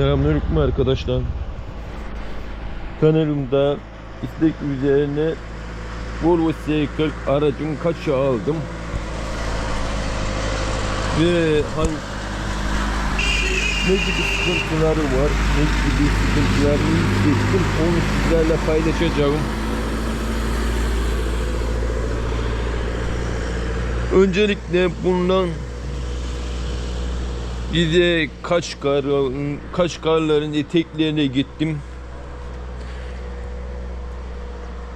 Selamünaleyküm arkadaşlar. Kanalımda istek üzerine Volvo S40 aracım kaça aldım ve hangi ne gibi sıkıntıları var, ne gibi sıkıntılarını hissettim onu sizlerle paylaşacağım. Öncelikle bundan bize Kaçkar, Kaçkarların eteklerine gittim.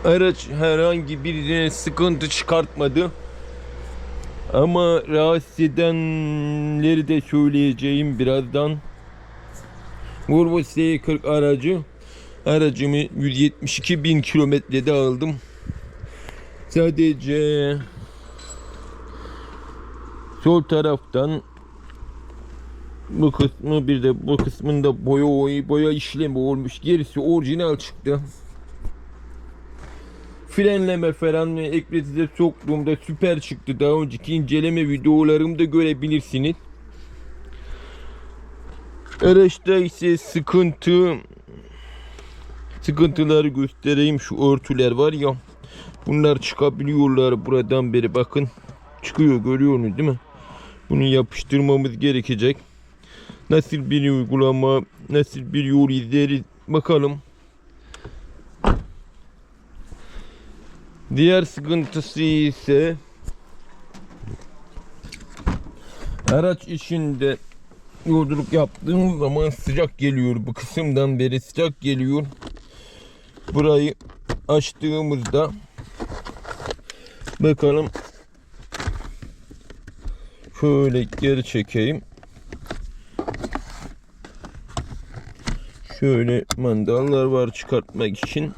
Araç herhangi bir sıkıntı çıkartmadı. Ama rahatsız edenleri de söyleyeceğim birazdan. Volvo S40 aracı aracımı 172 bin kilometrede aldım. Sadece sol taraftan bu kısmı bir de bu kısmında boya boya işlemi olmuş. Gerisi orijinal çıktı. Frenleme falan ekletize soktuğumda süper çıktı. Daha önceki inceleme videolarımda görebilirsiniz. Araçta ise sıkıntı sıkıntıları göstereyim. Şu örtüler var ya. Bunlar çıkabiliyorlar buradan beri bakın. Çıkıyor görüyorsunuz değil mi? Bunu yapıştırmamız gerekecek. Nasıl bir uygulama, nasıl bir yol izleriz bakalım. Diğer sıkıntısı ise araç içinde yolculuk yaptığım zaman sıcak geliyor. Bu kısımdan beri sıcak geliyor. Burayı açtığımızda bakalım şöyle geri çekeyim. Şöyle mandallar var çıkartmak için.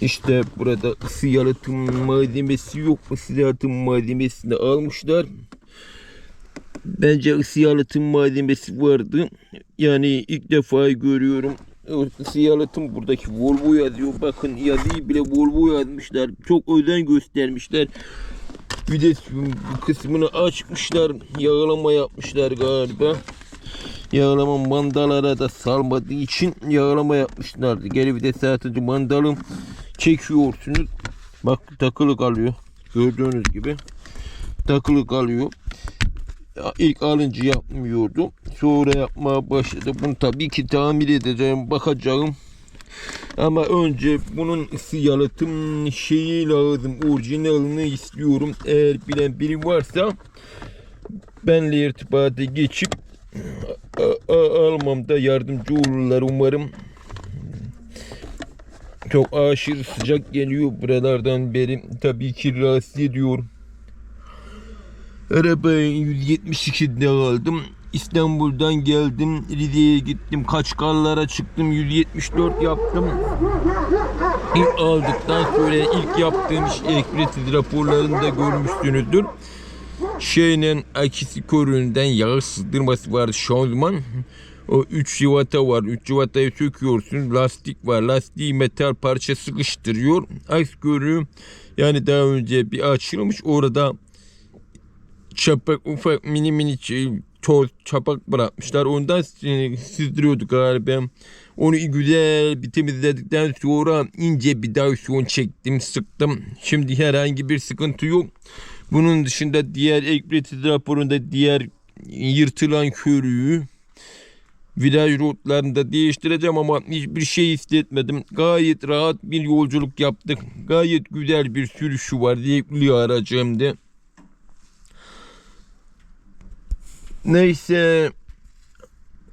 İşte burada ısı yalıtım malzemesi yok. Isı yalıtım malzemesini almışlar. Bence ısı yalıtım malzemesi vardı. Yani ilk defa görüyorum. Isı yalıtım buradaki Volvo yazıyor. Bakın yazıyı bile Volvo yazmışlar. Çok özen göstermişler. Vites kısmını açmışlar. Yağlama yapmışlar galiba. Yağlama mandalara da salmadığı için yağlama yapmışlardı. Geri vites sadece mandalım çekiyorsunuz. Bak takılı kalıyor. Gördüğünüz gibi takılı kalıyor. İlk alınca yapmıyordum. Sonra yapmaya başladım. Bunu tabii ki tamir edeceğim. Bakacağım. Ama önce bunun yalıtım şeyi lazım. Orijinalini istiyorum. Eğer bilen biri varsa benle irtibata geçip almamda yardımcı olurlar umarım. Çok aşırı sıcak geliyor buralardan beri. Tabii ki rahatsız ediyor. Arabayı 172'de aldım. İstanbul'dan geldim. Rize'ye gittim. Kaçkarlara çıktım. 174 yaptım. İlk aldıktan sonra ilk yaptığım iş ekretsiz raporlarında görmüşsünüzdür. Şeyle akisi körüğünden yağ sızdırması var şanzıman. O 3 civata var. 3 civatayı söküyorsun. Lastik var. Lastiği metal parça sıkıştırıyor. Aks körüğü yani daha önce bir açılmış. Orada çapak ufak mini mini şey, toz çapak bırakmışlar. Ondan sızdırıyorduk galiba. Onu güzel bir temizledikten sonra ince bir davşon çektim sıktım. Şimdi herhangi bir sıkıntı yok. Bunun dışında diğer ekbretiz raporunda diğer yırtılan körüğü viraj rotlarında değiştireceğim ama hiçbir şey hissetmedim. Gayet rahat bir yolculuk yaptık. Gayet güzel bir sürüşü var. Zevkli aracımdı. Neyse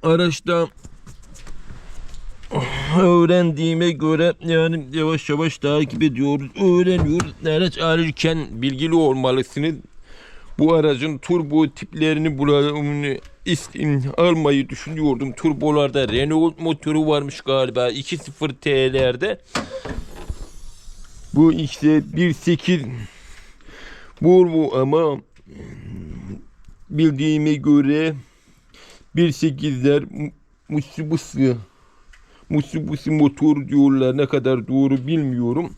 araçta öğrendiğime göre yani yavaş yavaş takip ediyoruz. Öğreniyoruz. Araç alırken bilgili olmalısınız. Bu aracın turbo tiplerini bulalım, almayı düşünüyordum. Turbolarda Renault motoru varmış galiba 2.0 T'lerde. Bu işte 1.8 Volvo ama bildiğime göre 1.8'ler Mitsubishi Mitsubishi motor diyorlar ne kadar doğru bilmiyorum.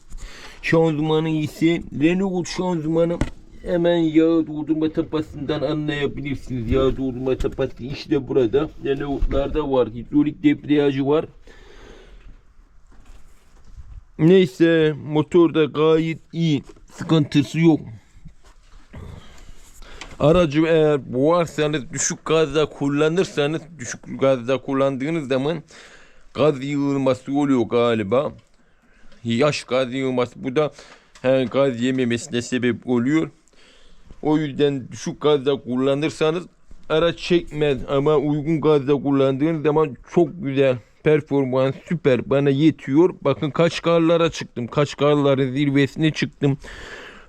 Şanzımanı ise Renault şanzımanı hemen yağ doldurma tapasından anlayabilirsiniz. Yağ doldurma tapası işte burada. Renault'larda var. Hidrolik debriyajı var. Neyse motor da gayet iyi. Sıkıntısı yok. Aracı eğer boğarsanız düşük gazda kullanırsanız düşük gazda kullandığınız zaman gaz yığılması oluyor galiba. Yaş gaz yığılması bu da he, gaz yememesine sebep oluyor. O yüzden düşük gazda kullanırsanız araç çekmez ama uygun gazda kullandığınız zaman çok güzel performans süper bana yetiyor. Bakın kaç karlara çıktım. Kaç karların zirvesine çıktım.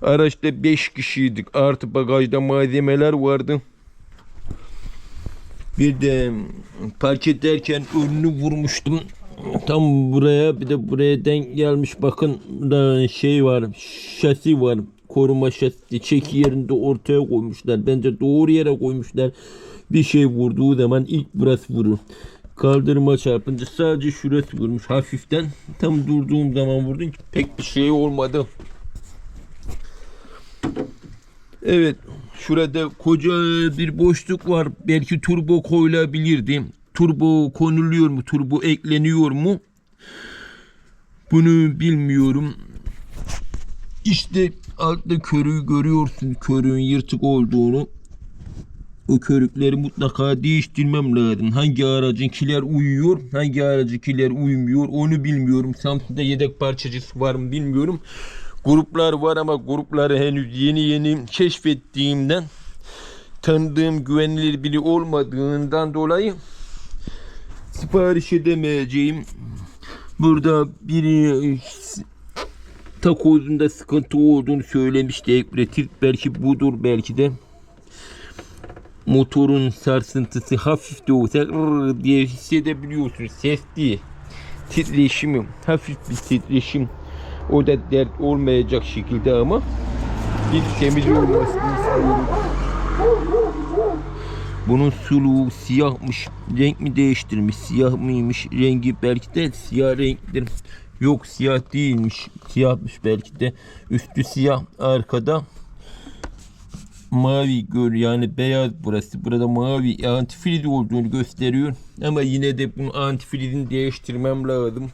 Araçta 5 kişiydik. Artı bagajda malzemeler vardı. Bir de park ederken önünü vurmuştum. Tam buraya bir de buraya denk gelmiş. Bakın da şey var. Şasi var. Koruma şasisi. Çeki yerinde ortaya koymuşlar. Bence doğru yere koymuşlar. Bir şey vurduğu zaman ilk burası vurur. Kaldırıma çarpınca sadece şurası vurmuş hafiften. Tam durduğum zaman vurdum. Pek bir şey olmadı. Evet. Şurada koca bir boşluk var. Belki turbo koyulabilirdi. Turbo konuluyor mu? Turbo ekleniyor mu? Bunu bilmiyorum. İşte altta körüğü görüyorsun. Körüğün yırtık olduğunu. O körükleri mutlaka değiştirmem lazım. Hangi aracınkiler uyuyor, hangi aracınkiler uymuyor onu bilmiyorum. Samsun'da yedek parçacısı var mı bilmiyorum. Gruplar var ama grupları henüz yeni yeni keşfettiğimden tanıdığım güvenilir biri olmadığından dolayı sipariş edemeyeceğim. Burada biri takozunda sıkıntı olduğunu söylemişti Ekretit. Belki budur belki de motorun sarsıntısı hafif de olsa diye hissedebiliyorsun. Ses değil. Titreşimi, hafif bir titreşim. O da dert olmayacak şekilde ama bir temiz olmasını istiyorum. Bunun suluğu siyahmış. Renk mi değiştirmiş? Siyah mıymış? Rengi belki de siyah renktir. Yok siyah değilmiş. Siyahmış belki de. Üstü siyah arkada mavi gör yani beyaz burası. Burada mavi antifriz olduğunu gösteriyor. Ama yine de bunu antifrizini değiştirmem lazım.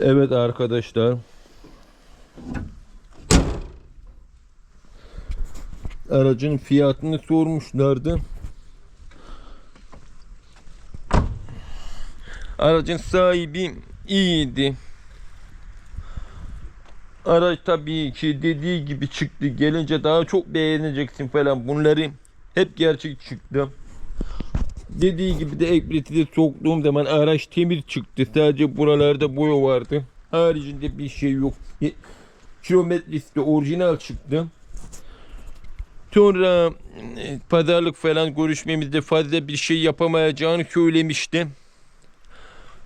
Evet arkadaşlar. Aracın fiyatını sormuşlardı. Aracın sahibi iyiydi. Araç tabii ki dediği gibi çıktı. Gelince daha çok beğeneceksin falan. Bunları hep gerçek çıktı. Dediği gibi de ekleti de soktuğum zaman araç temiz çıktı. Sadece buralarda boya vardı. Haricinde bir şey yok. Kilometresi de orijinal çıktı. Sonra e, pazarlık falan görüşmemizde fazla bir şey yapamayacağını söylemişti.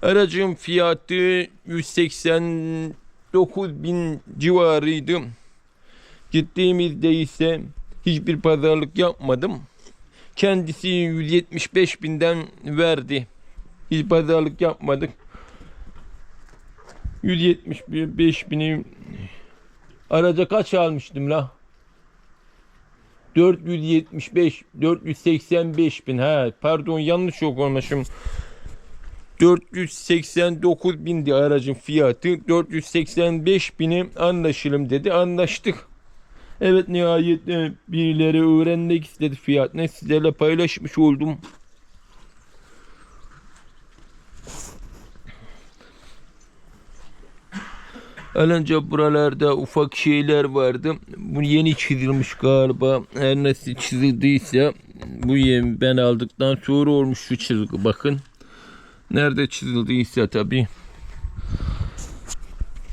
Aracın fiyatı 189 bin civarıydı. Gittiğimizde ise hiçbir pazarlık yapmadım. Kendisi 175 binden verdi. Hiç pazarlık yapmadık. 175 bini araca kaç almıştım la? 475 485 bin ha pardon yanlış okumuşum 489 bindi aracın fiyatı 485 bini anlaşalım dedi anlaştık Evet nihayet e, birileri öğrenmek istedi fiyat ne sizlerle paylaşmış oldum Alınca buralarda ufak şeyler vardı. Bu yeni çizilmiş galiba. Her nasıl çizildiyse bu yem ben aldıktan sonra olmuş şu çizgi bakın. Nerede çizildiyse tabi.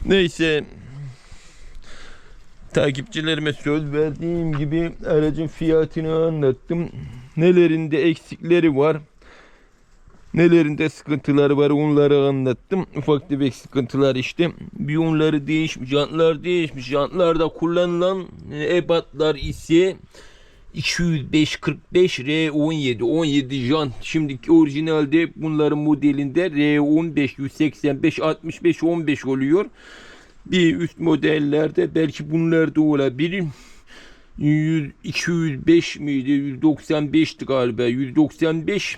Neyse. Takipçilerime söz verdiğim gibi aracın fiyatını anlattım. Nelerinde eksikleri var. Nelerinde sıkıntıları var onları anlattım. Ufak tefek sıkıntılar işte. Bir onları değişmiş, jantlar değişmiş. Jantlarda kullanılan e, ebatlar ise 205 45 R17 17 jant. Şimdiki orijinalde bunların modelinde R15 185 65 15 oluyor. Bir üst modellerde belki bunlar da olabilir. 100, 205 miydi? 195'ti galiba. 195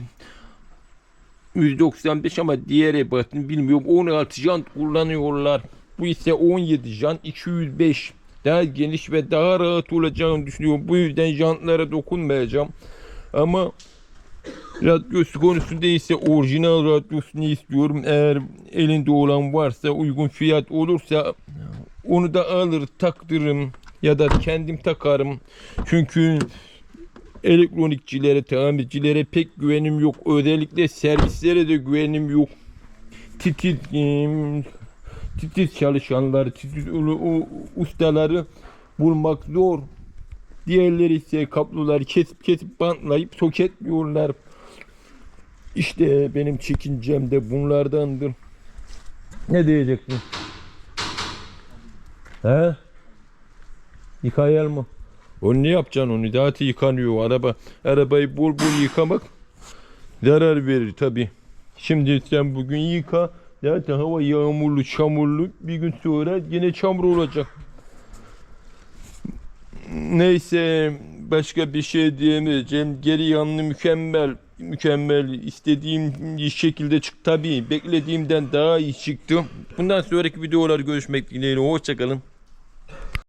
195 ama diğer ebatını bilmiyorum. 16 jant kullanıyorlar. Bu ise 17 jant 205. Daha geniş ve daha rahat olacağını düşünüyorum. Bu yüzden jantlara dokunmayacağım. Ama radyosu konusunda ise orijinal radyosunu istiyorum. Eğer elinde olan varsa uygun fiyat olursa onu da alır taktırırım ya da kendim takarım. Çünkü elektronikçilere, tamircilere pek güvenim yok. Özellikle servislere de güvenim yok. Titiz, titiz çalışanlar, titiz ustaları bulmak zor. Diğerleri ise kabloları kesip kesip bantlayıp soketliyorlar. İşte benim çekincem de bunlardandır. Ne diyeceksin? He? Yıkayalım mı? Onu ne yapacaksın onu? Zaten yıkanıyor araba. Arabayı bol bol yıkamak zarar verir tabi. Şimdi sen bugün yıka. Zaten hava yağmurlu, çamurlu. Bir gün sonra yine çamur olacak. Neyse başka bir şey diyemeyeceğim. Geri yanlı mükemmel. Mükemmel. istediğim şekilde çıktı tabi. Beklediğimden daha iyi çıktı. Bundan sonraki videolar görüşmek dileğiyle. Hoşçakalın.